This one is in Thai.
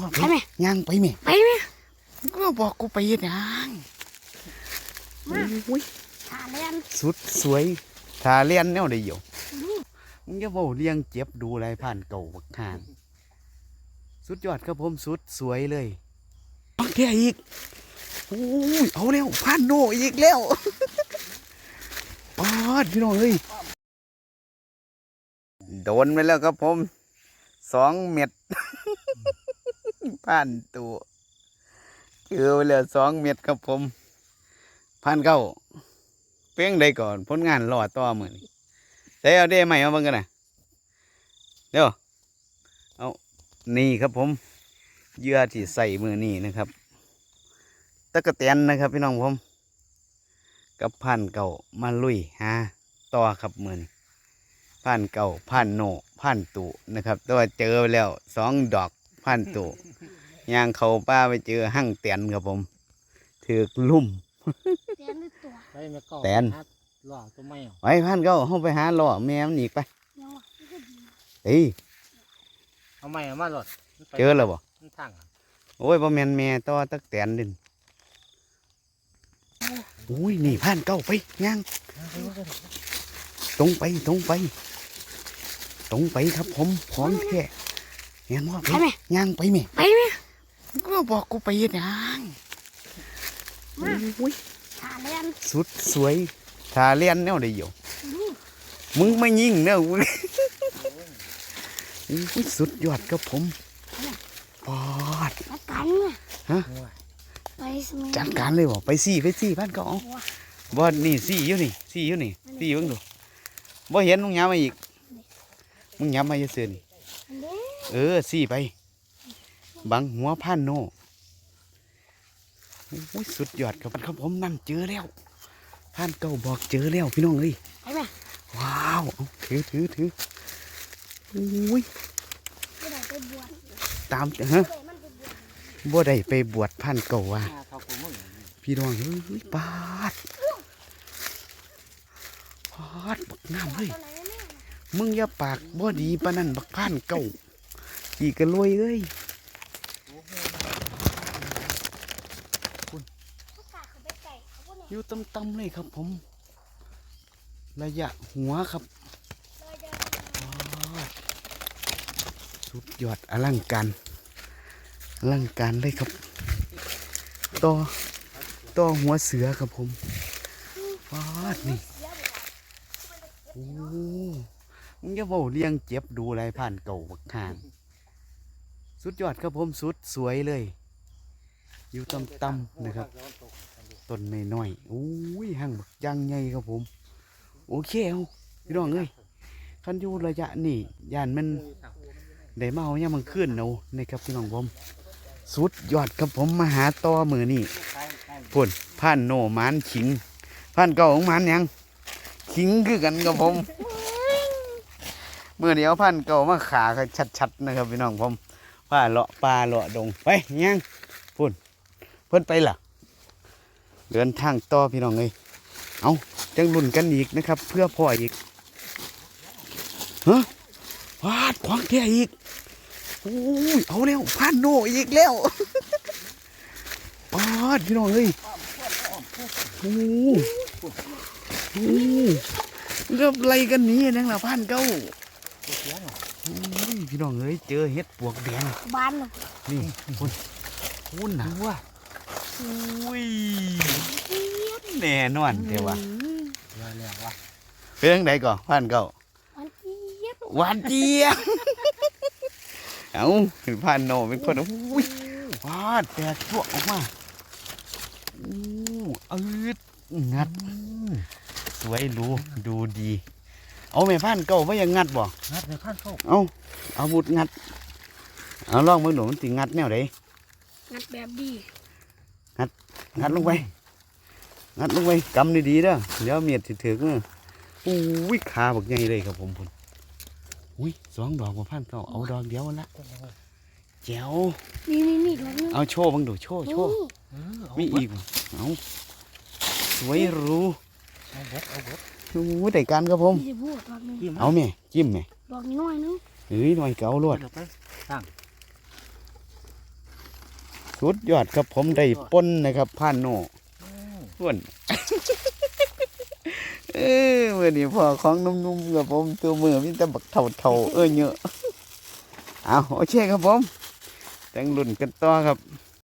ว่าไปไหมย่างไปแม่ไปไหมก็บอกกูไปเฮ็ดหยังมาโอ้ยขาเล่นสุดสวยทาเลียนแนวได้อยู่มึงจะบอกเลี้ยงเจ็บดูอะไรผ่านเก่าบักทานสุดยอดครับผมสุดสวยเลยบักแค่อีกโอ้ยเอาแล้วผ่านโนอีกแล้วปาดพี่น้องเอ้ยโดนไปแล้วครับผมสองเม็ด ผ่านตัวเจอไปแล้วสองเม็ดครับผมผ่านเข้าเป้งได้ก่อนผลงานรอต่อมือนี่ใส่เอาได้ไหมเอาบิ่งกันนะเดี๋ยวเอานี่ครับผมเยื่อที่ใส่มือนี่นะครับตะกะแตนนะครับพี่น้องผม กับพันเก่ามาลุยหาต่อครับมือนี่พันเก่าพันโนพันตุนะครับแตัวาเจอไปแล้วสองดอกพันตุ ย่างเขาป้าไปเจอหั่งแตนครับผมถือกลุ่มเล่นด้วยตัวไปแม่ก็แตน หาหล่อตัวไม่เอาไว้พันเก่าเขาไปหาล่อแม่มันอีกไปยังวะนี่ก็ดีเอ้ยเอาไม่เอามาหลดมันไปเจอแล้วบ่มันทางอะโอ้ยบ่แม่นแม่ต่อตักแตนดินโอ้ยนี่พันเก่าไปย่างตรงไปตรงไป ตรงไปครับผมพร้อมแค่เห็นว่าไปไหมย่างไปแม่ไปไหม ก็บอกกูไปเฮ็ดหยังมาโอ้ยขาเล่นสุดสวยทาเลียนแนวได้อยู่นี่มึงไม่ยิงเนอะมึงโอ้ยสุดยอดครับผมปอดแล้วกันเนี่ยง่วยไปสมัยจัดการเลยบ่ไปสี่ไปสี่พันเก่าเอาว้าบ่นี่สี่อยู่นี่สี่อยู่นี่สี่เบิ่งดูบ่เห็นมึงย้ำมาอีกมึงย้ำมาเยอะเสือนี่อันนี้เออสี่ไป บังหัวพันโนโอ้ยสุดยอดครับครับผมนั่นเจอแล้วพันเก่าบอกเจอแล้วพี่น้องเอ้ยไปไหมว้าวเอาถือถือถือโอ้ยไม่ได้ไปบวชตามฮะไม่ได้มันไปบวชบ่ได้ไปบวชพันเก่าว่ะหน้าเท่ากูมึงพี่น้องเฮ้ยปาดปาดบักน้ำเฮ้ยตัวไหนแม่มึงอย่าปากบ่ดีปานนั้นบักพันเก่าขี่กันรวยเอ้ย เขากาเขาไปไก่เขาพูด อยู่ต่ำๆเลยครับผม ระยะหัวครับ สุดยอดอลังการอลังการเลยครับต่อต่อหัวเสือครับผมปาดนี่โอ้มึงจะบอกเลี้ยงเจ็บดูอะไรผ่านเก่าบักทางสุดยอดครับผมสุดสวยเลย อยู่ต่ำๆนะครับ ต้นน้อยๆโอ้ยห่างบักยังใหญ่ครับผม โอเคเอาพี่น้องเอ้ยคันอยู่ระยะนี่ยานมันได้มาเอาเนี่ยมันขึ้นเอานะครับพี่น้องผมสุดยอดครับผมมาหาต่อมือนี่พุ่นผ่านโนมานขิงผ่านเก่าของมานยังขิงคือกันกับผมเมื่อเดียวพันเก่ามาขาชัดๆนะครับพี่น้องผมว่าเลาะปลาเลาะดงไปยังพุ่นเพิ่นไปล่ะ เดินทางต่อพี่น้องเลยเอาจังรุ่นกันอีกนะครับ เพื่อพ่ออีกฮะวาดขวางแท้อีกโอ้ยเอาแล้วพันโนอีกแล้วปาดพี่น้องเอ้ยโอ้โหเริ่มไล่กันหนี้นังละพันเก้าโอ้ยพี่น้องเอ้ยเจอเห็ดปวกแดงบ้านเลยนี่คุณคุณนะว่าโอ้ยแน่นอนเดี๋ยววะเรื่องเรื่องวะเป็นยังไงก่อนพันเก้าวันเจี๊ยบหวานเจี๊ยบเอาพันโนเป็นคนโอ้ยวาดแตกชั่วออกมาโอ้อืดงัด สวยหรูดูดี เอาแม่พันเก้าไม่ยังงัดบ่งัดในพันเข้าเอาอาวุธงัด เอาลองมือหนูมันติงัดแนวไหนงัดแบบดี งัดลงไปงัดลงไปกำดีๆเด้อเดี๋ยวเมียดสิถึงมืออุ้ยขาบักใหญ่เลยครับผมพุ่นอุ้ยสองดอกมาพันเก้าเอาดอกเดียวละแจ๋วนี่นี่นี่ดอกนึงเอาโชว์บังดูโชว์โชว์เออเอามีเบิอีดกบ่เอาสวยหรูเอาเบิดเอาเบิดโอ้ยได้การครับผมนี่จะพูดดอกนึงยิ้มเอาแม่จิ้มแม่ดอกน้อยนึงเฮ้ยหน่อยเก๋าลวดเดี๋ยวไปตั้ง สุดยอดครับผมได้ป้นนะครับผ่านโน่อืมส่วนเออเมื่อนี้พ่อของนุ่มๆกับผมตัวมือมีแต่บักเท่าๆเออเยอะเอาโอเคครับผมแต่งรุ่นกันต่อครับ